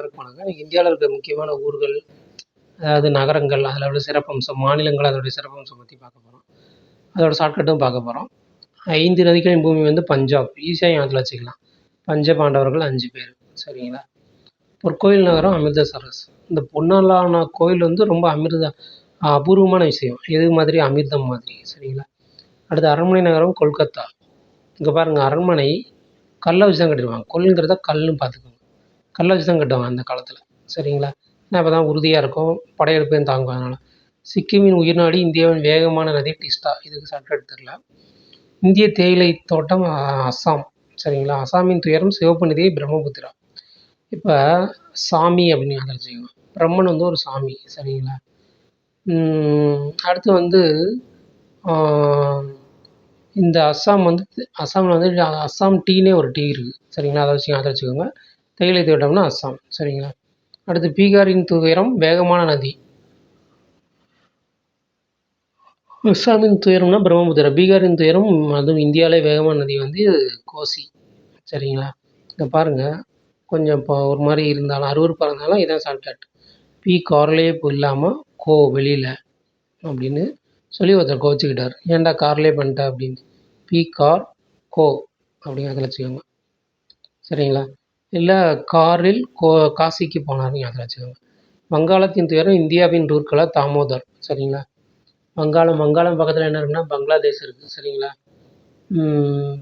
வரைக்கும் போனாங்க இந்தியாவில் இருக்கிற முக்கியமான ஊர்கள் அதாவது நகரங்கள் அதில் உள்ள சிறப்பம்சம் மாநிலங்கள் அதோடைய சிறப்பம்சம் பற்றி பார்க்க போகிறோம் அதோட ஷார்ட்கட்டும் பார்க்க போகிறோம் ஐந்து நதிகளின் பூமி வந்து பஞ்சாப். ஈஸியாக ஞாபகத்தில் வச்சுக்கலாம். பஞ்ச பாண்டவர்கள் அஞ்சு பேர். சரிங்களா? பொற்கோயில் நகரம் அமிர்தசரஸ். இந்த பொன்னாலான கோயில் வந்து ரொம்ப அமிர்த அபூர்வமான விஷயம். எது மாதிரி அமிர்தம் மாதிரி. சரிங்களா? அடுத்து அரண்மனை நகரம் கொல்கத்தா. இங்கே பாருங்கள் அரண்மனை கல்லை வச்சு தான் கட்டிடுவாங்க கொல்லுங்கிறத கல்லுன்னு பார்த்துக்கோங்க. கல்லை வச்சு தான் கட்டுவாங்க அந்த காலத்தில். சரிங்களா? ஏன்னா அப்போ தான் உறுதியாக இருக்கும். படையெடுப்பையும் தாங்கும் அதனால். சிக்கிமின் உயிர்நாடி இந்தியாவின் வேகமான நதி டிஸ்டா. இதுக்கு ஷார்ட்கட் தெரில இந்திய தேயிலை தோட்டம் அஸ்ஸாம் சரிங்களா? அஸ்ஸாமின் துயரம் சிவப்பு நதி பிரம்மபுத்திரா. இப்போ சாமி அப்படின்னு ஞாபகம் வச்சுக்கோங்க. பிரம்மன் வந்து ஒரு சாமி. சரிங்களா? அடுத்து வந்து இந்த அஸ்ஸாம் வந்து அஸ்ஸாமில் வந்து அஸ்ஸாம் டீனே ஒரு டீ இருக்குது சரிங்களா? அதை வச்சு அதை வச்சுக்கோங்க. தைலத்தை விட்டோம்னா அஸ்ஸாம் சரிங்களா? அடுத்து பீகாரின் துயரம் வேகமான நதி. அஸ்ஸாமின் துயரம்னா பிரம்மபுத்திரா பீகாரின் துயரம் அதுவும் இந்தியாவிலே வேகமான நதி வந்து கோசி. சரிங்களா? இதை பாருங்கள் கொஞ்சம் இப்போ ஒரு மாதிரி இருந்தாலும் அருவருப்பாக இருந்தாலும் இதான் ஷார்ட்கட் பி கார்லேயே இப்போ இல்லாமல் கோ வெளியில் அப்படின்னு சொல்லி ஒருத்தர் கோச்சிக்கிட்டார். ஏன்டா கார்லேயே பண்ணிட்டா அப்படின்னு. பி கார் கோ அப்படின்னு அதில் வச்சுக்கோங்க. சரிங்களா? இல்லை காரில் கோ காசிக்கு போனார்னு ஞாபகம் வச்சுக்கோங்க. வங்காளத்தின் துயரம் இந்தியாவின் ரூர்கலா தாமோதர் சரிங்களா? வங்காளம் வங்காளம் பக்கத்தில் என்ன இருக்குன்னா பங்களாதேஷ் இருக்குது சரிங்களா?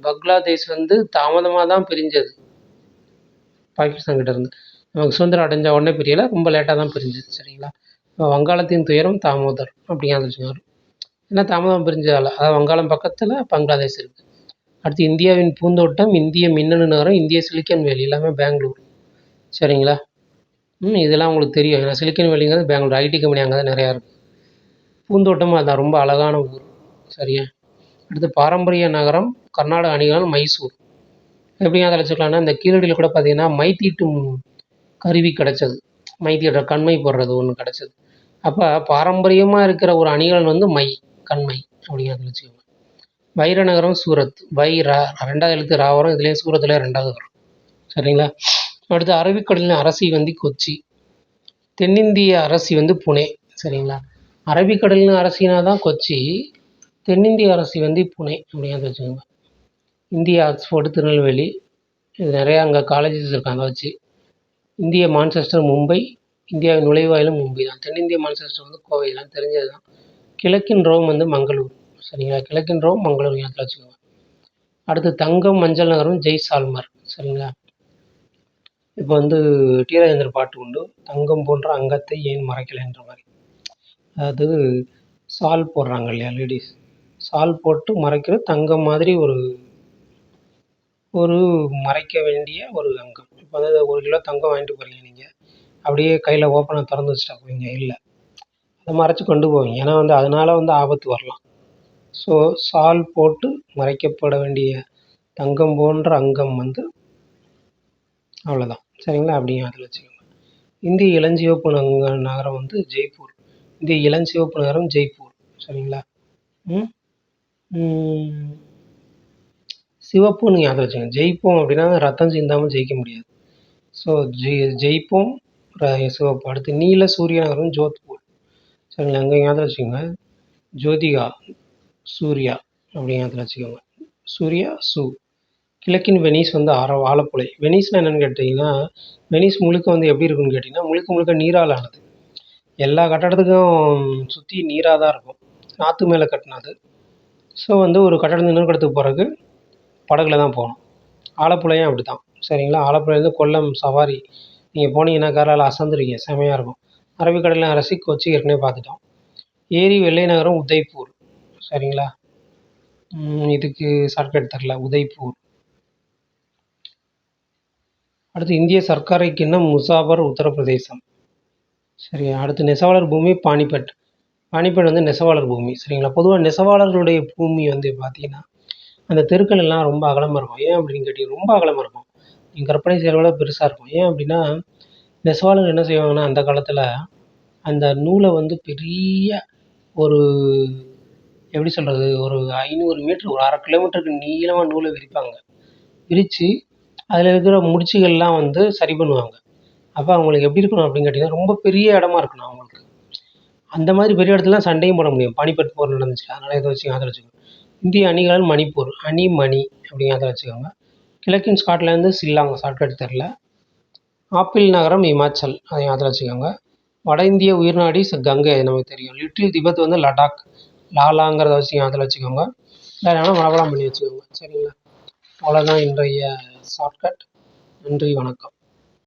பங்களாதேஷ் வந்து தாமதமாக தான் பிரிஞ்சது. பாகிஸ்தான் கிட்ட இருந்து. நமக்கு சுதந்திரம் அடைஞ்ச உடனே பிரியலை ரொம்ப லேட்டாக தான் பிரிஞ்சது சரிங்களா? இப்போ வங்காளத்தின் துயரம் தாமோதர் அப்படிங்கிறது வச்சுக்கோங்க. ஏன்னா தாமதம் பிரிஞ்சதால்? அதாவது வங்காளம் பக்கத்தில் பங்களாதேஷ் இருக்குது அடுத்து இந்தியாவின் பூந்தோட்டம் இந்திய மின்னணு நகரம் இந்திய சிலிக்கன் வேலி எல்லாமே பெங்களூர். சரிங்களா? ம் இதெல்லாம் உங்களுக்கு தெரியும். ஏன்னா சிலிக்கன் வேலிங்கிறது பெங்களூர். ஐடி கம்பெனி அங்கே தான் நிறையா இருக்குது பூந்தோட்டம் அதுதான். ரொம்ப அழகான ஊர். சரியா? அடுத்து பாரம்பரிய நகரம் கர்நாடக அணிகள் மைசூர். எப்படி அதை வச்சுக்கலாம்னா இந்த கீழடியில் கூட பார்த்தீங்கன்னா மை தீட்டும் கருவி கிடச்சது. மை தீட்டுற கண்மை போடுறது ஒன்று கிடச்சது. அப்போ பாரம்பரியமாக இருக்கிற ஒரு அணிகள் வந்து மை கண்மை அப்படிங்கிறத வச்சுக்கோங்க. வைர நகரம் சூரத் வை ரா ரெண்டாவது எழுத்து ரா வரும் இதுலேயே சூரத்தில் ரெண்டாவது வரும். சரிங்களா? அடுத்து அரபிக்கடலின் அரசி வந்து கொச்சி தென்னிந்திய அரசி வந்து புனே சரிங்களா? அரபிக்கடலின் அரசினா தான் கொச்சி தென்னிந்திய அரசி வந்து புனே அப்படின்னு வச்சுக்கோங்க. இந்திய ஆக்ஸ்ஃபோர்டு திருநெல்வேலி இது நிறையா அங்கே காலேஜஸ் இருக்காங்க வச்சு. இந்திய மான்செஸ்டர் மும்பை இந்தியாவின் நுழைவாயிலும் மும்பை தான் தென்னிந்திய மான்செஸ்டர் வந்து கோவை தான் தெரிஞ்சது தான் கிழக்கின் ரோம் வந்து மங்களூர். சரிங்களா? கிழக்கின்றவும் மங்களூர் ஞாபகத்தில் வச்சுக்கோங்க. அடுத்து தங்கம் மஞ்சள் நகரம் ஜெய்சால்மர் சரிங்களா? இப்போ வந்து டி ராஜேந்தர் பாட்டு உண்டு. தங்கம் போன்ற அங்கத்தை ஏன் மறைக்கலைன்ற மாதிரி. அதாவது சால் போடுறாங்க இல்லையா லேடிஸ் சால் போட்டு மறைக்கிற தங்கம் மாதிரி ஒரு ஒரு மறைக்க வேண்டிய ஒரு அங்கம் இப்போ வந்து ஒரு கிலோ தங்கம் வாங்கிட்டு போகிறீங்க நீங்கள் அப்படியே கையில் ஓப்பனாக திறந்து வச்சுட்டா போவீங்க இல்லை. அதை மறைச்சி கொண்டு போவீங்க. ஏன்னா வந்து அதனால வந்து ஆபத்து வரலாம். ஸோ சால் போட்டு மறைக்கப்பட வேண்டிய தங்கம் போன்ற அங்கம் வந்து அவ்வளோதான் சரிங்களா? அப்படியே அதில் வச்சுக்கோங்க. இந்திய இளஞ்சிவப்பு நங்க நகரம் வந்து ஜெய்ப்பூர். இந்திய இளஞ்சிவப்பு நகரம் ஜெய்ப்பூர். சரிங்களா? சிவப்பு நீங்கள் சிவப்புன்னு வச்சுக்கோங்க. ஜெயிப்போம் அப்படின்னா ரத்தம் சிந்தாமல் ஜெயிக்க முடியாது. ஸோ ஜெய் ஜெயிப்போம் ர- சிவப்பு. அடுத்து நீல சூரிய நகரம் ஜோத்பூர். சரிங்களா? அங்கே ஞாபகம் வச்சுக்கோங்க. ஜோதிகா. சூர்யா அப்படி வச்சுக்கோங்க. சூர்யா சு. கிழக்கின் வெனிஸ் வந்து ஆர ஆலப்புழை வெனிஸ்னால் என்னென்னு கேட்டிங்கன்னா வெனிஸ் முழுக்க வந்து எப்படி இருக்குன்னு கேட்டிங்கன்னா முழுக்க முழுக்க நீரால் ஆனது எல்லா கட்டடத்துக்கும் சுற்றி நீராக தான் இருக்கும். நாற்று மேலே கட்டினது. ஸோ வந்து ஒரு கட்டடம் இன்னொரு கட்டத்துக்கு போகிறதுக்கு படகுல தான் போகணும். ஆலப்புழையும் அப்படி தான் சரிங்களா ஆலப்புழையிலேருந்து கொல்லம் சவாரி. நீங்கள் போனீங்கன்னா கேரளாவில் அசந்துருக்கீங்க செமையாக இருக்கும். அரபிக்கடலில் அரசி கொச்சி ஏற்கனவே பார்த்துட்டோம். ஏரி வெள்ளை நகரம் உதய்பூர். சரிங்களா? இதுக்கு ஷார்ட்கட் தரல. உதய்பூர். அடுத்து இந்திய சர்க்காரை கிண்ணம் முசாபர் உத்தரப்பிரதேசம்? சரி அடுத்து நெசவாளர் பூமி பானிபட் பானிபட் வந்து நெசவாளர் பூமி சரிங்களா? பொதுவாக நெசவாளர்களுடைய பூமி வந்து பார்த்தீங்கன்னா அந்த தெருக்கள் எல்லாம் ரொம்ப அகலமாக இருக்கும். ஏன் அப்படின்னு கேட்டிங்கன்னா ரொம்ப அகலமாக இருக்கும். நீங்கள் கற்பனை செய்கிறவள பெருசாக இருக்கும். ஏன் அப்படின்னா நெசவாளர்கள் என்ன செய்வாங்கன்னா அந்த காலத்தில் அந்த நூலை வந்து பெரிய ஒரு எப்படி சொல்கிறது ஒரு ஐநூறு மீட்ரு ஒரு அரை கிலோமீட்டருக்கு நீளமாக நூலை விரிப்பாங்க. விரித்து அதில் இருக்கிற முடிச்சுகள்லாம் வந்து சரி பண்ணுவாங்க. அப்போ அவங்களுக்கு எப்படி இருக்கணும் அப்படின்னு கேட்டிங்கன்னா ரொம்ப பெரிய இடமா இருக்கணும் அவங்களுக்கு. அந்த மாதிரி பெரிய இடத்துலலாம் சண்டையும் போட முடியும். பானிபட் போர் நடந்துச்சு அதனால் இதை வச்சு அதை வச்சுக்கோங்க. இந்திய அணிகளால் மணிப்பூர் அணி மணி அப்படி ஞாபகத்தில் வச்சுக்கோங்க. கிழக்கின் ஸ்காட்லேருந்து சில்லாங்க ஷார்ட்கட் தெரில. ஆப்பிள் நகரம் இமாச்சல் அதை அதில் வச்சுக்கோங்க. வட இந்திய உயிர்நாடி கங்கை நமக்கு தெரியும். லிட்டில் திபெத் வந்து லடாக். லாலாங்கிறத வச்சுக்கோங்க அதில் வச்சுக்கோங்க. வேறு வேணால் மனப்பாடம் பண்ணி வச்சுக்கோங்க. சரிங்களா? அவ்வளோதான் இன்றைய ஷார்ட்கட் நன்றி வணக்கம்.